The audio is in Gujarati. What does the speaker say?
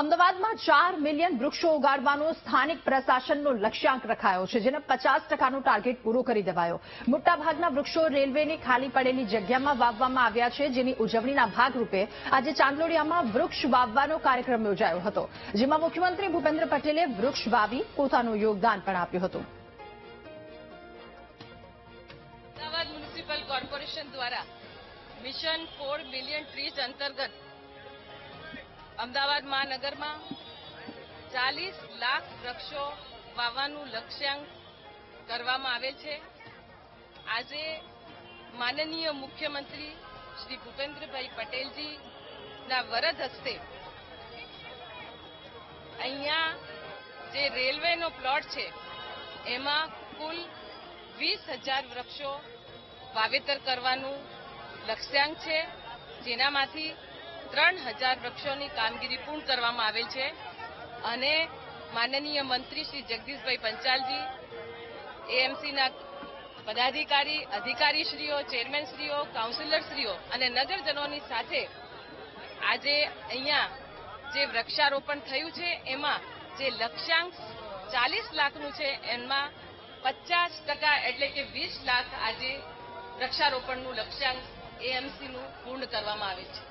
અમદાવાદમાં ચાર મિલિયન વૃક્ષો ઉગાડવાનો સ્થાનિક પ્રશાસનનો લક્ષ્યાંક રખાયો છે, જેને પચાસ ટકાનો ટાર્ગેટ પૂરો કરી દેવાયો. મોટાભાગના વૃક્ષો રેલવેની ખાલી પડેલી જગ્યામાં વાવવામાં આવ્યા છે, જેની ઉજવણીના ભાગરૂપે આજે ચાંદલોડિયામાં વૃક્ષ વાવવાનો કાર્યક્રમ યોજાયો હતો, જેમાં મુખ્યમંત્રી ભૂપેન્દ્ર પટેલે વૃક્ષ વાવી પોતાનું યોગદાન પણ આપ્યું હતું. અમદાવાદ મ્યુનિસિપલ કોર્પોરેશન દ્વારા મિશન ફોર મિલિયન ટ્રીઝ અંતર્ગત અમદાવાદ મહાનગરમાં ચાલીસ લાખ વૃક્ષો વાવવાનું લક્ષ્યાંક કરવામાં આવે છે. આજે માનનીય મુખ્યમંત્રી શ્રી ભૂપેન્દ્રભાઈ પટેલજીના વરદ હસ્તે અહીંયા જે રેલવેનો પ્લોટ છે, એમાં કુલ વીસ હજાર વૃક્ષો વાવેતર કરવાનું લક્ષ્યાંક છે. જેનામાંથી ત્રણ હજાર વૃક્ષોની કામગીરી પૂર્ણ કરવામાં આવેલ છે અને માનનીય મંત્રી શ્રી જગદીશભાઈ પંચાલજી, એએમસીના પદાધિકારી, અધિકારીશ્રીઓ, ચેરમેનશ્રીઓ, કાઉન્સિલરશ્રીઓ અને નગરજનોની સાથે આજે અહીંયા જે વૃક્ષારોપણ થયું છે, એમાં જે લક્ષ્યાંક ચાલીસ લાખનું છે, એમાં પચાસ ટકા એટલે કે વીસ લાખ આજે વૃક્ષારોપણનું લક્ષ્યાંક એએમસીનું પૂર્ણ કરવામાં આવે છે.